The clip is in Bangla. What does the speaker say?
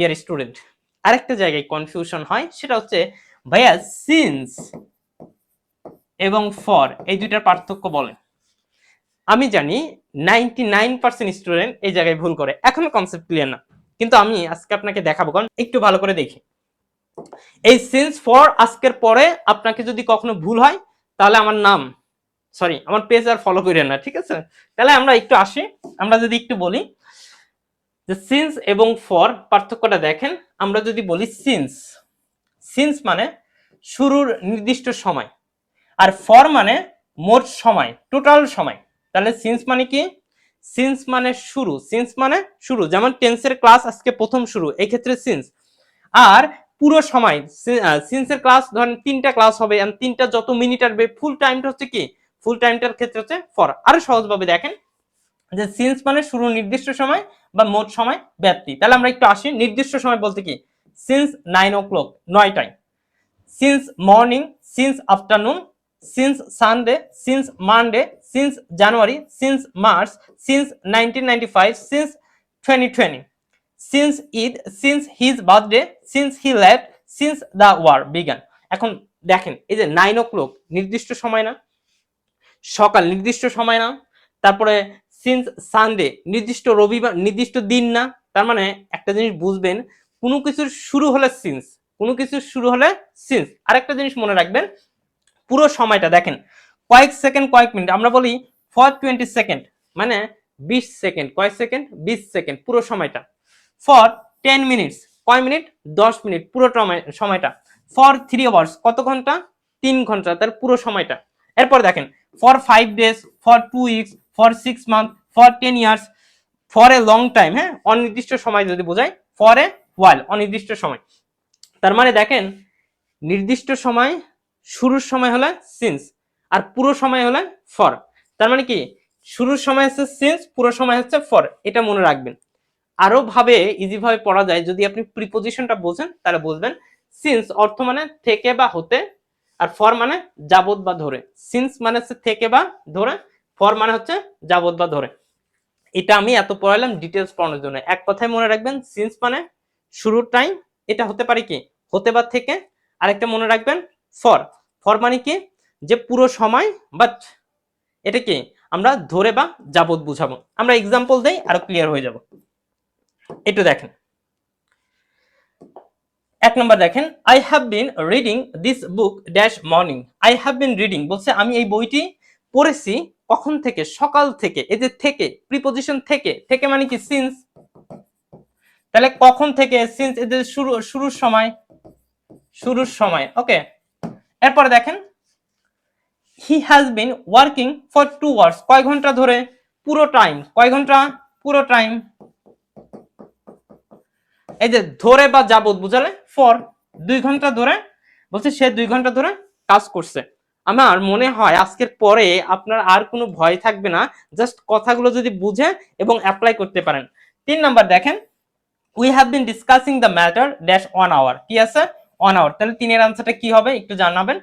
ডিয়ার স্টুডেন্ট আরেকটা জায়গায় কনফিউশন হয়, সেটা হচ্ছে, ভাইয়া সিন্স এবং ফর এই দুইটার পার্থক্য বলেন। আমি জানি নাইনটি নাইন পার্সেন্ট স্টুডেন্ট এই জায়গায় ভুল করে। এখনও কনসেপ্ট ক্লিয়ার না। কিন্তু আমি আজকে আপনাকে দেখাবো, কারণ একটু ভালো করে দেখি। এই সিন্স ফর আজকের পরে আপনাকে যদি কখনো ভুল হয়, তাহলে আমার নাম সরি আমার পেজ আর ফলো করেন না, ঠিক আছে? তাহলে আমরা একটু আসি। আমরা যদি একটু বলি যে সিন্স এবং ফর পার্থক্যটা দেখেন, আমরা যদি বলি সিন্স সিন্স মানে শুরুর নির্দিষ্ট সময়। আর ফর মানে মোট সময় টোটাল সময়। তাহলে সিন্স মানে কি? সিন্স মানে শুরু। সিন্স মানে শুরু। যেমন টেন্সের ক্লাস আজকে প্রথম শুরু এই ক্ষেত্রে সিন্স আর পুরো সময় সিন্সের ক্লাস ধরেন তিনটা ক্লাস হবে তিনটা যত মিনিট আসবে ফুল টাইমটা হচ্ছে কি? ফুল টাইমটার ক্ষেত্রে হচ্ছে ফর আরও সহজভাবে দেখেন। যে সিন্স মানে শুরু নির্দিষ্ট সময় বা মোট সময় ব্যাপ্তি তাহলে আমরা একটু আসি। নির্দিষ্ট সময় বলতে কি? সিন্স নাইন ও ক্লক নয়টায়। Since morning since afternoon since Sunday since Monday since January since March since nineteen ninety five since twenty since Eid since his birthday since he left since the war began এখন দেখেন, এই যে নাইন ও ক্লক নির্দিষ্ট সময় না। সকাল, নির্দিষ্ট সময় না। তারপরে সিন্স সানডে নির্দিষ্ট রবিবার, নির্দিষ্ট দিন না, তার মানে একটা জিনিস বুঝবেন, কোনো কিছুর শুরু হলে সিন্স কোনো কিছুর শুরু হলে সিন্স আরেকটা জিনিস মনে রাখবেন, পুরো সময়টা দেখেন, কয়েক সেকেন্ড, কয়েক মিনিট, আমরা বলি ফর টোয়েন্টি সেকেন্ড মানে বিশ সেকেন্ড, কয়েক সেকেন্ড, বিশ সেকেন্ড, পুরো সময়টা। ফর টেন মিনিটস কয় মিনিট? দশ মিনিট, পুরো সময়টা। ফর থ্রি আওয়ার্স কত ঘণ্টা? তিন ঘণ্টা তার পুরো সময়টা। এরপর দেখেন for five days for two weeks for six month for ten years for a long time হ্যাঁ? অনির্দিষ্ট সময় যদি বোঝায় ফর এ ওয়াইল অনির্দিষ্ট সময়। তার মানে দেখেন, নির্দিষ্ট সময়, শুরুর সময় হলে সিন্স আর পুরো সময় হলে ফর তার মানে কি? শুরুর সময় হচ্ছে সিন্স পুরো সময় হচ্ছে ফর এটা মনে রাখবেন। আরও ভাবে ইজি ভাবে পড়া যায়, যদি আপনি প্রিপোজিশনটা বোঝেন তাহলে বুঝবেন সিন্স অর্থ মানে থেকে বা হতে, আর ফর মানে যাবত বা ধরে। সিন্স মানে হচ্ছে থেকে বা ধরে ফর মানে হচ্ছে যাবত বা ধরে। এটা আমি এত পড়ালাম ডিটেলস পড়ানোর জন্য। এক কথায় মনে রাখবেন সিন্স মানে শুরুর টাইম এটা হতে পারে কি? হতে বা থেকে। আরেকটা মনে রাখবেন ফর ফর মানে কি? যে পুরো সময় বাট এটা কি? আমরা ধরে বা যাবত বুঝাবো। আমরা এক্সাম্পল দেই, আরও ক্লিয়ার হয়ে যাব। একটু দেখেন। এক নম্বর দেখেন I have been reading this book dash morning I have been reading বলছে আমি এই বইটি পড়েছি কখন থেকে, সকাল থেকে, এই যে থেকে প্রিপোজিশন থেকে থেকে মানে কি সিন্স তাহলে কখন থেকে সিন্স এদের শুরু, শুরুর সময় শুরুর সময় ওকে এরপরে দেখেন he has been working for two hours কয় ঘণ্টা ধরে? পুরো টাইম কয় ঘণ্টা? পুরো টাইম এই যে ধরে বা যাবত বুঝালে ফর দুই ঘণ্টা ধরে, বলছে সে দুই ঘণ্টা ধরে কাজ করছে। আমার মনে হয় আজকের পরে আপনার আর কোনো ভয় থাকবে না জাস্ট কথাগুলো যদি বুঝে এবং অ্যাপ্লাই করতে পারেন। তিন নাম্বার দেখেন we have been discussing the matter dash one hour কি আছে? ওয়ান আওয়ার তাহলে তিনের আনসারটা কি হবে? একটু জানাবেন।